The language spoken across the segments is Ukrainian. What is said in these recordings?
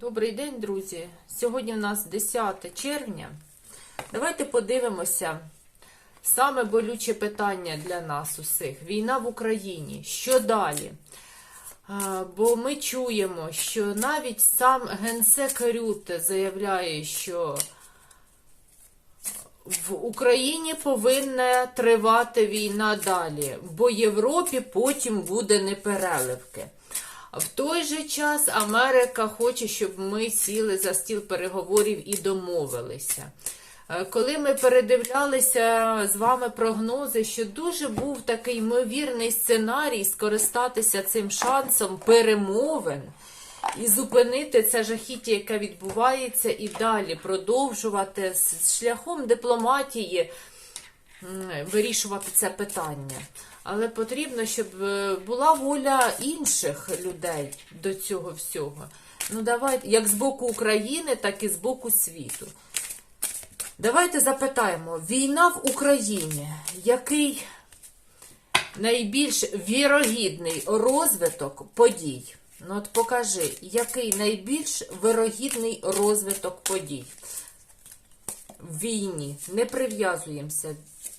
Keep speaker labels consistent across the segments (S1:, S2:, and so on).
S1: Добрий день, друзі! Сьогодні в нас 10 червня. Давайте подивимося саме болюче питання для нас усіх: війна в Україні. Що далі? Бо ми чуємо, що навіть сам генсек Рюте заявляє, що в Україні повинна тривати війна далі, бо Європі потім буде непереливки. В той же час Америка хоче, щоб ми сіли за стіл переговорів і домовилися. Е, Коли ми передивлялися з вами прогнози, що дуже був такий ймовірний сценарій скористатися цим шансом перемовин і зупинити це жахіття, яке відбувається, і далі продовжувати з шляхом дипломатії вирішувати це питання. Але потрібно, щоб е, була воля інших людей до цього всього. Ну, давайте, як з боку України, так і з боку світу. Давайте запитаємо: війна в Україні, який найбільш вірогідний розвиток подій? Ну, от покажи, який найбільш вирогідний розвиток подій в війні. Не прив'язуємося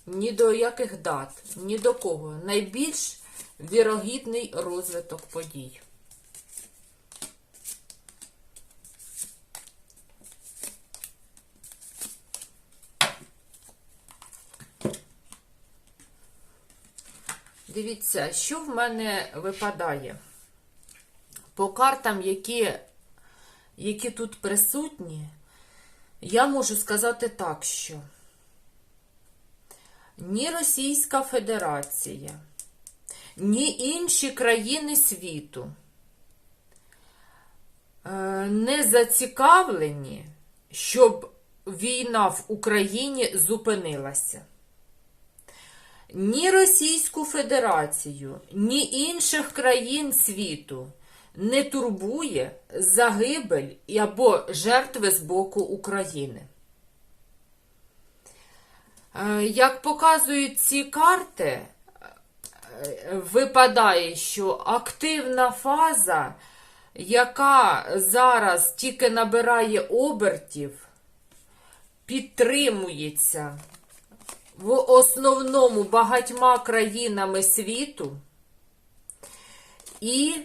S1: ні до яких дат, ні до кого. Найбільш вірогідний розвиток подій. Дивіться, що в мене випадає. По картам, які, які тут присутні, я можу сказати так, що ні Російська Федерація, ні інші країни світу е, не зацікавлені, щоб війна в Україні зупинилася. Ні Російську Федерацію, ні інших країн світу не турбує загибель або жертви з боку України. Е, Як показують ці карти, е, випадає, що активна фаза, яка зараз тільки набирає обертів, підтримується в основному багатьма країнами світу і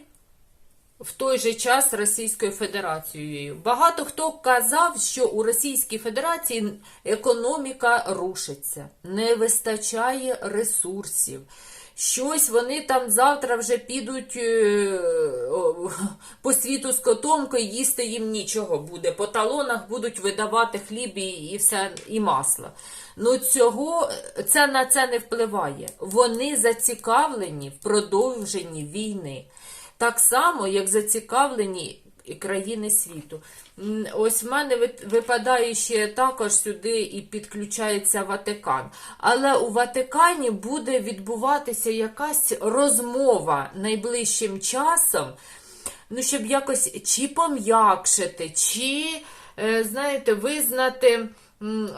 S1: в той же час Російською Федерацією. Багато хто казав, що у Російській Федерації економіка рушиться, не вистачає ресурсів. Щось вони там завтра вже підуть е, по світу з котомкою, їсти їм нічого буде. По талонах будуть видавати хліб і, і все, і масло. Ну цього це на це не впливає. Вони зацікавлені в продовженні війни. Так само, як зацікавлені країни світу. Ось в мене випадає ще також сюди і підключається Ватикан. Але у Ватикані буде відбуватися якась розмова найближчим часом, ну, щоб якось чи пом'якшити, чи, е, знаєте, визнати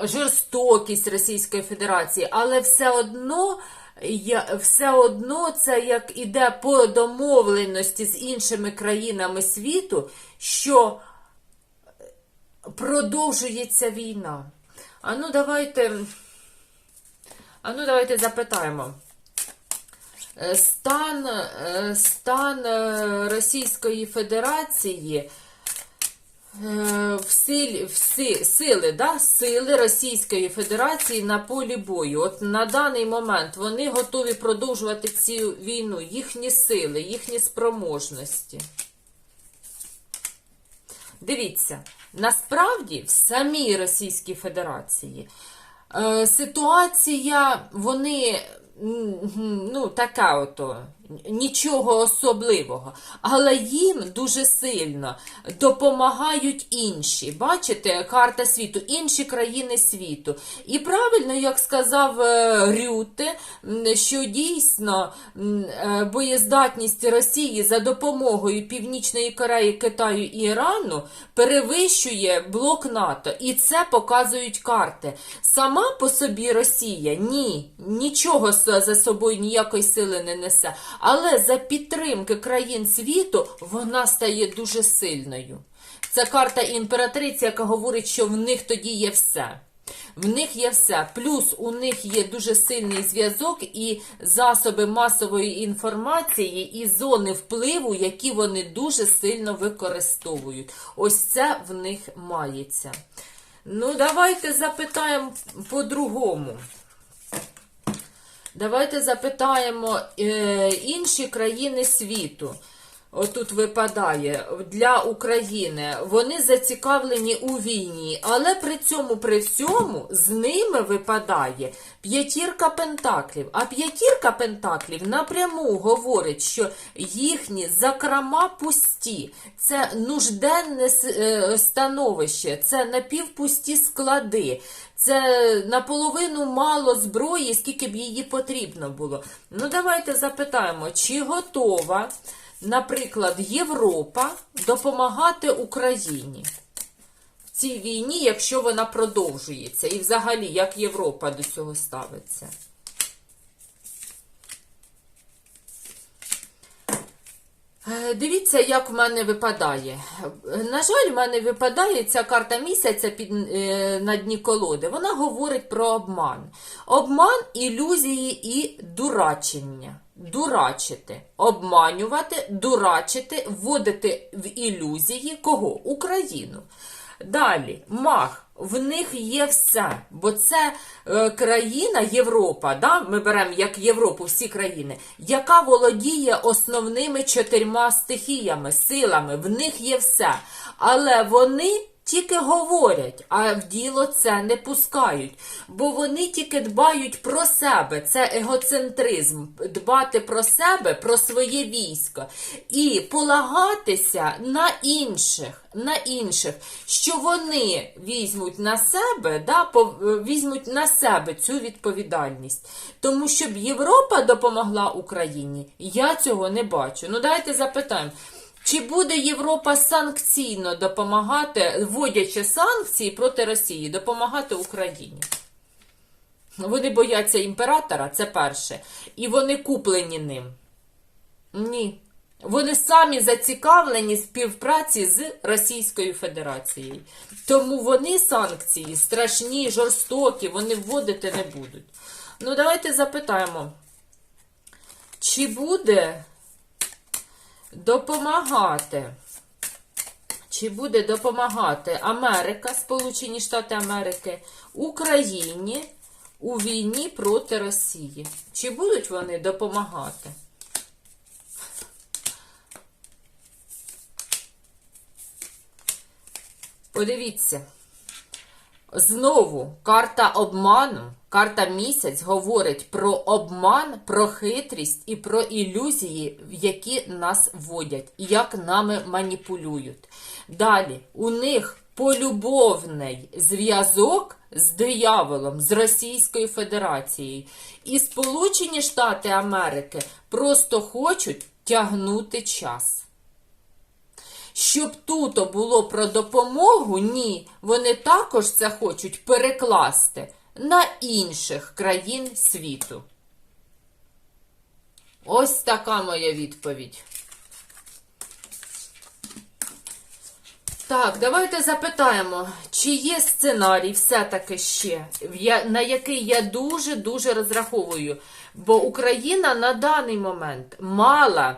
S1: жорстокість Російської Федерації, але все одно. Все одно це як іде по домовленості з іншими країнами світу, що продовжується війна. А ну давайте, а ну давайте запитаємо. Е, Стан, е, стан е, Російської Федерації е, в силі, в си, сили, да, сили Російської Федерації на полі бою. От на даний момент вони готові продовжувати цю війну, їхні сили, їхні спроможності. Дивіться, насправді в самій Російській Федерації е, ситуація, вони ну, така ото, нічого особливого. Але їм дуже сильно допомагають інші. Бачите, карта світу, інші країни світу. І правильно, як сказав е, Рюте, що дійсно е, боєздатність Росії за допомогою Північної Кореї, Китаю і Ірану перевищує блок НАТО. І це показують карти. Сама по собі Росія ні, нічого за собою ніякої сили не несе. Але за підтримки країн світу вона стає дуже сильною. Це карта імператриці, яка говорить, що в них тоді є все. В них є все. Плюс у них є дуже сильний зв'язок і засоби масової інформації, і зони впливу, які вони дуже сильно використовують. Ось це в них мається. Ну, давайте запитаємо по-другому. Давайте запитаємо е, інші країни світу. Отут випадає для України. Вони зацікавлені у війні, але при цьому, при всьому, з ними випадає п'ятірка пентаклів. А п'ятірка пентаклів напряму говорить, що їхні закрома пусті. Це нужденне е, становище, це напівпусті склади. Це наполовину мало зброї, скільки б її потрібно було. Ну, давайте запитаємо, чи готова, наприклад, Європа допомагати Україні в цій війні, якщо вона продовжується? І взагалі, як Європа до цього ставиться? Е, Дивіться, як в мене випадає. На жаль, в мене випадає ця карта місяця під, е, на дні колоди. Вона говорить про обман. Обман, ілюзії і дурачення. Дурачити, обманювати, дурачити, вводити в ілюзії кого? Україну. Далі, мах. В них є все, бо це е, країна Європа, да? ми беремо як Європу всі країни, яка володіє основними чотирма стихіями, силами. В них є все. Але вони тільки говорять, а в діло це не пускають. Бо вони тільки дбають про себе. Це егоцентризм. Дбати про себе, про своє військо. І полагатися на інших. На інших, що вони візьмуть на себе, да, візьмуть на себе цю відповідальність. Тому щоб Європа допомогла Україні, я цього не бачу. Ну давайте запитаємо. Чи буде Європа санкційно допомагати, вводячи санкції проти Росії, допомагати Україні? Вони бояться імператора, це перше. І вони куплені ним. Ні. Вони самі зацікавлені співпраці з Російською Федерацією. Тому вони санкції страшні, жорстокі, вони вводити не будуть. Ну, давайте запитаємо, чи буде допомагати? Чи буде допомагати Америка, Сполучені Штати Америки, Україні у війні проти Росії? Чи будуть вони допомагати? Подивіться. Знову карта обману, карта місяць говорить про обман, про хитрість і про ілюзії, в які нас вводять, і як нами маніпулюють. Далі, у них полюбовний зв'язок з дияволом, з Російською Федерацією. І Сполучені Штати Америки просто хочуть тягнути час. Щоб тут було про допомогу, ні, вони також це хочуть перекласти на інших країн світу. Ось така моя відповідь. Так, давайте запитаємо, чи є сценарій все-таки ще, на який я дуже-дуже розраховую. Бо Україна на даний момент мала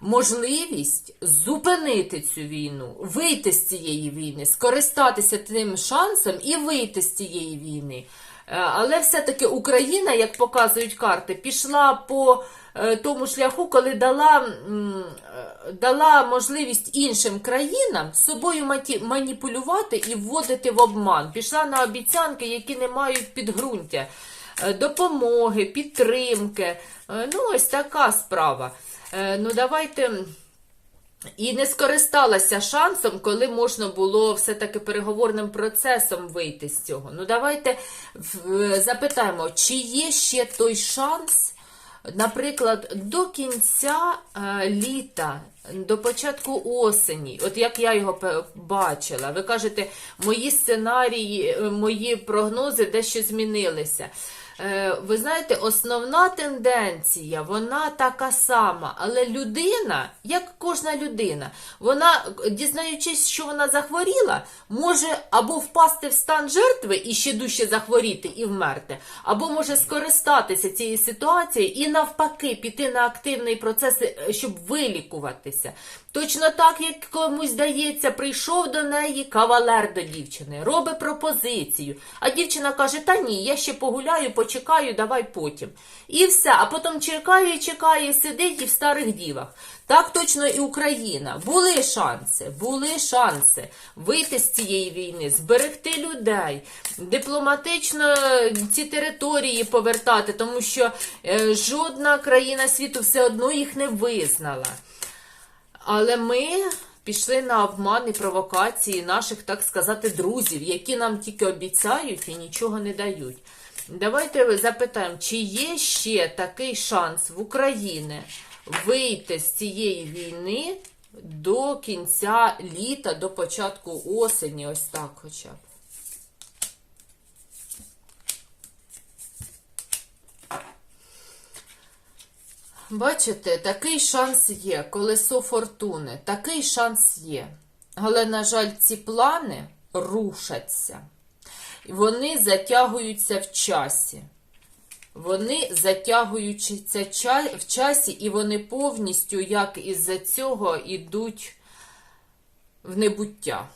S1: можливість зупинити цю війну, вийти з цієї війни, скористатися тим шансом і вийти з цієї війни. Е, Але все-таки Україна, як показують карти, пішла по е, тому шляху, коли дала, е, дала можливість іншим країнам собою маніпулювати і вводити в обман. Пішла на обіцянки, які не мають підґрунтя, допомоги, підтримки. Ну, ось така справа. Е, Ну, давайте. І не скористалася шансом, коли можна було все-таки переговорним процесом вийти з цього. Ну, давайте запитаємо, чи є ще той шанс, наприклад, до кінця е, літа, до початку осені, от як я його бачила, ви кажете, мої сценарії, е, мої прогнози дещо змінилися. Е, ви знаєте, основна тенденція, вона така сама, але людина, як кожна людина, вона, дізнаючись, що вона захворіла, може або впасти в стан жертви і ще дужче захворіти і вмерти, або може скористатися цією ситуацією і навпаки піти на активний процес, е, щоб вилікуватися. Точно так, як комусь здається, прийшов до неї кавалер до дівчини, робить пропозицію. А дівчина каже: Та ні, я ще погуляю, почекаю, давай потім. І все. А потім чекає, чекає, сидить і в старих дівах. Так точно і Україна. Були шанси, були шанси вийти з цієї війни, зберегти людей, дипломатично ці території повертати, тому що е, жодна країна світу все одно їх не визнала. Але ми пішли на обман і провокації наших, так сказати, друзів, які нам тільки обіцяють і нічого не дають. Давайте запитаємо, чи є ще такий шанс в Україні вийти з цієї війни до кінця літа, до початку осені, ось так хоча б. Бачите, такий шанс є. Колесо фортуни. Такий шанс є. Але, на жаль, ці плани рушаться. Вони затягуються в часі. Вони затягуються в часі, і вони повністю, як із-за цього, йдуть в небуття.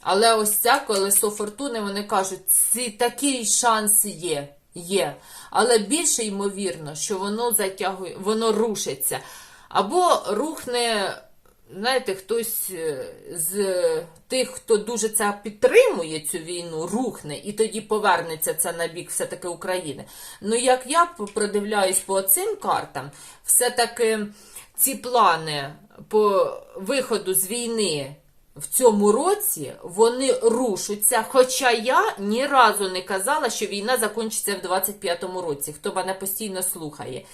S1: Але ось це колесо фортуни, вони кажуть, ці, такий шанс є. Є. Але більше ймовірно, що воно затягує, воно рушиться. Або рухне, знаєте, хтось е, з тих, хто дуже це підтримує цю війну, рухне, і тоді повернеться це на бік все-таки України. Ну, як я продивляюсь по цим картам, все-таки ці плани по виходу з війни в цьому році вони рушаться. Хоча я ні разу не казала, що війна закінчиться в 25-му році, хто мене постійно слухає.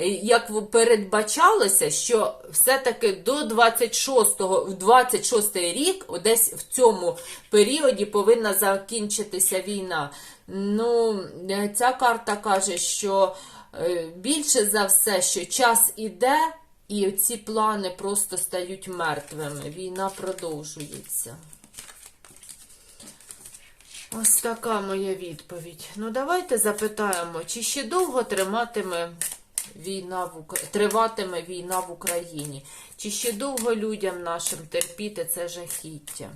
S1: Е, Як передбачалося, що все-таки до 26-го, 26-й рік, десь в цьому періоді повинна закінчитися війна. Ну, е, ця карта каже, що е, більше за все, що час іде, і ці плани просто стають мертвими. Війна продовжується. Ось така моя відповідь. Ну, давайте запитаємо, чи ще довго триматиме війна в Ук... триватиме війна в Україні? Чи ще довго людям нашим терпіти це жахіття?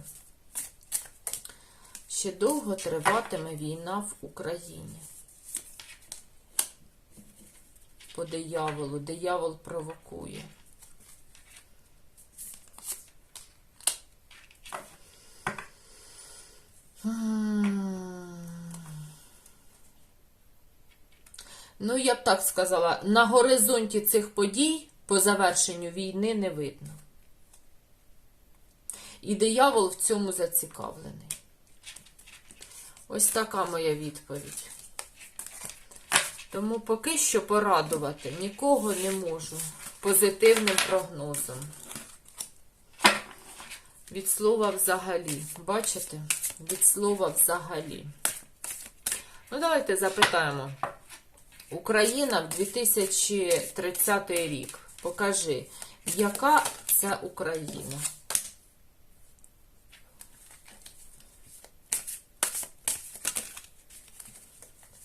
S1: Ще довго триватиме війна в Україні? По дияволу. Диявол провокує. Ну, я б так сказала, на горизонті цих подій по завершенню війни не видно. І диявол в цьому зацікавлений. Ось така моя відповідь. Тому поки що порадувати нікого не можу позитивним прогнозом. Від слова взагалі. Бачите? Від слова взагалі. Ну, давайте запитаємо. Україна в 2030 рік. Покажи, яка це Україна?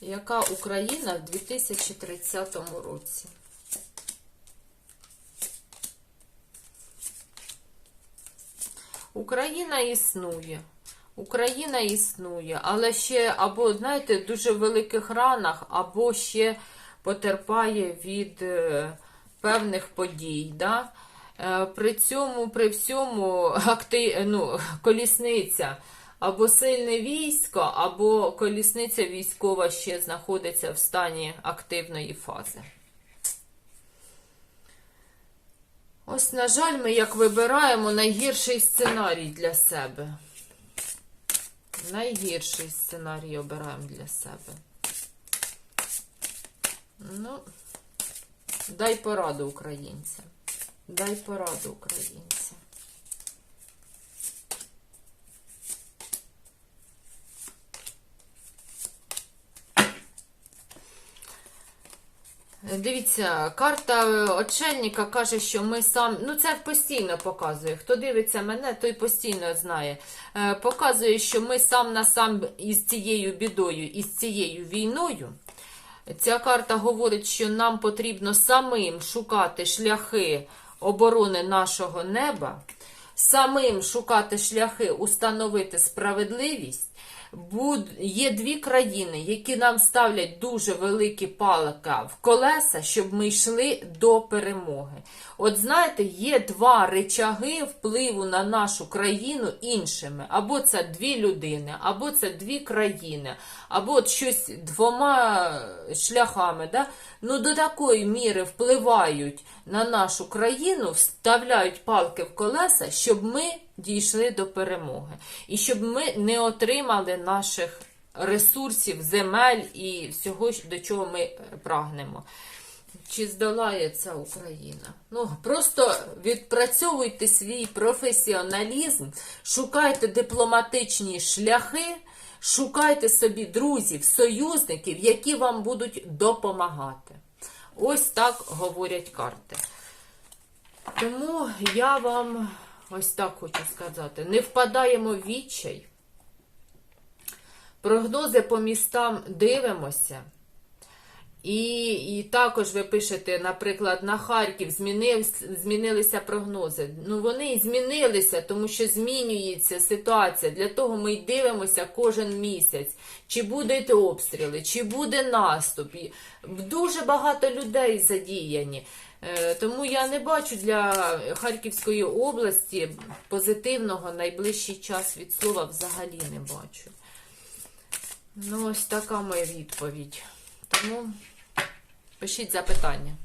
S1: Яка Україна в 2030 році? Україна існує. Україна існує, але ще або, знаєте, в дуже великих ранах, або ще потерпає від е, певних подій. Да? Е, при цьому, при всьому, акти... ну, колісниця або сильне військо, або колісниця військова ще знаходиться в стані активної фази. Ось, на жаль, ми як вибираємо найгірший сценарій для себе. Найгірший сценарій обираємо для себе. Ну, дай пораду українцям. Дай пораду українцям. Дивіться, карта очельника каже, що ми сам. Ну, це постійно показує. Хто дивиться мене, той постійно знає. Е, Показує, що ми сам на сам із цією бідою, із цією війною. Ця карта говорить, що нам потрібно самим шукати шляхи оборони нашого неба, самим шукати шляхи установити справедливість. Є дві країни, які нам ставлять дуже великі палика в колеса, щоб ми йшли до перемоги. От знаєте, є два речаги впливу на нашу країну іншими. Або це дві людини, або це дві країни, або от щось двома шляхами. Да? Ну, до такої міри впливають на нашу країну, вставляють палки в колеса, щоб ми дійшли до перемоги. І щоб ми не отримали наших ресурсів, земель і всього, до чого ми прагнемо. Чи здолає ця Україна? Ну, просто відпрацьовуйте свій професіоналізм, шукайте дипломатичні шляхи, шукайте собі друзів, союзників, які вам будуть допомагати. Ось так говорять карти. Тому я вам ось так хочу сказати: не впадаємо в відчай. Прогнози по містам дивимося. І, і також ви пишете, наприклад, на Харків змінив, змінилися прогнози. Ну вони і змінилися, тому що змінюється ситуація. Для того ми й дивимося кожен місяць, чи будуть обстріли, чи буде наступ. Дуже багато людей задіяні. Е, Тому я не бачу для Харківської області позитивного найближчий час від слова взагалі не бачу. Ну, ось така моя відповідь. Тому пишіть запитання.